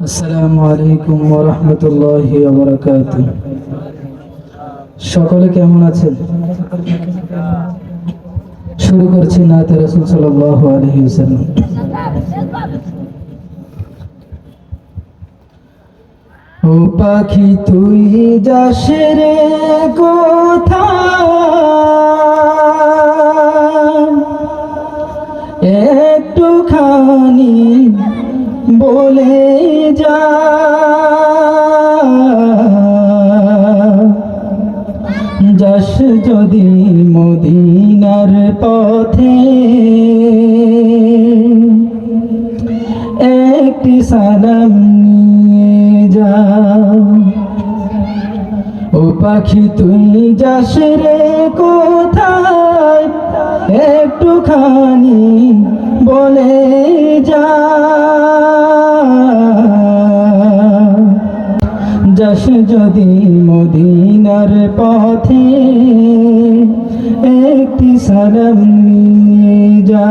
আসসালামু আলাইকুম ওরহমতুল্লাহ বরকাত সকলে কেমন আছেন? শুরু করছি নাতে রসুল সাল্লাহ আলহি ও পাখি, তুই যাস রে কোথায়? একটুখানি বলে যা। যশ যদি মদিনার পথে। একটি সালাম নিয়ে যা ও পাখি, তুই যাস রে কোথায়? একটুখানি বলে যা। যশ যদি মদিনার পথে একটি সালাম নিয়ে যা।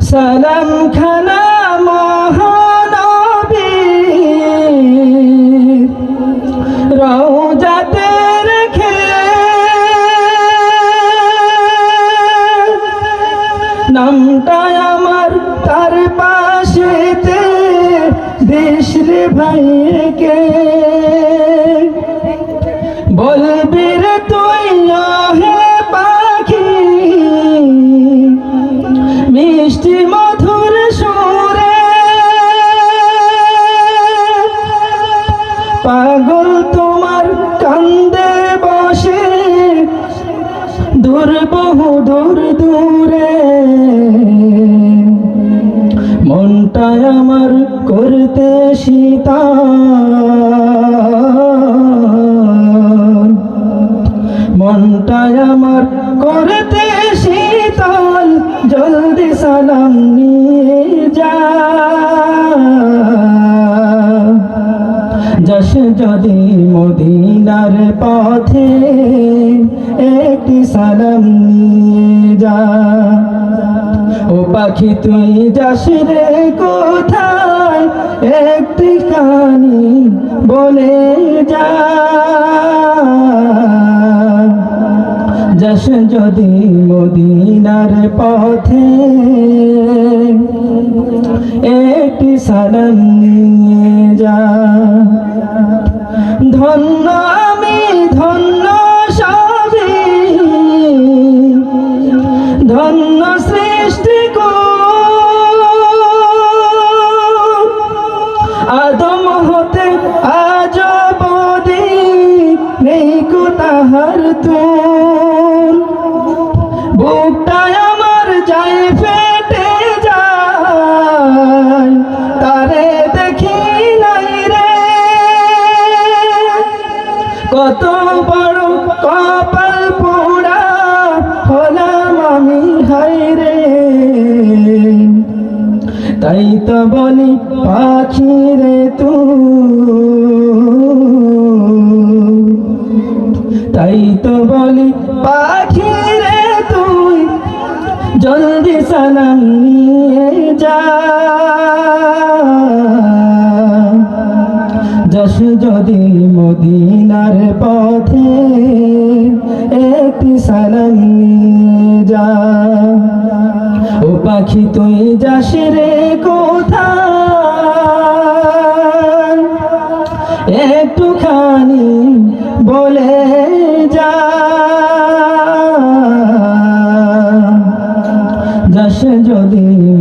সালাম খানা নামটা আমার তার পাশেতে দেশ রে ভাইকে। বলবি রে তুই হে পাখি। মিষ্টি মধুর সুরে। পাগল দূর বহু দূর দূরে। মনটা আমার করতে সীতা মনটা আমার করতে শীতল জলদি সালাম নিয়ে যা। যশ যদি মদিনার পথে। একটি সালাম নিয়ে যা। ও পাখি, তুই যাস রে কোথায়? একটি কানি বলে যা। যশ যদি মদিনার পথে, একটি সালাম নিয়ে ধন্য সৃষ্টি আদম হতে আজ বদি নেই কো তাহার তুল। বুকটায় তো বলি, পাখি রে তু তাই তো বলি, পাখি রে তুই, জলদি সালাম নিয়ে যা। যশ যদি মদিনার পথে একটি সালাম যা। ও পাখি, তুই যাস রে কোথায়? একটুখানি বলে যা। যশ যদি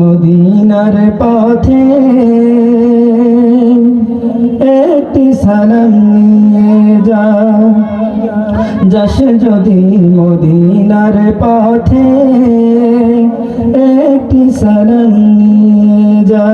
সালাম নিয়ে যা। যশ যদি মদিনার পথে একটি সালাম নিয়ে যা।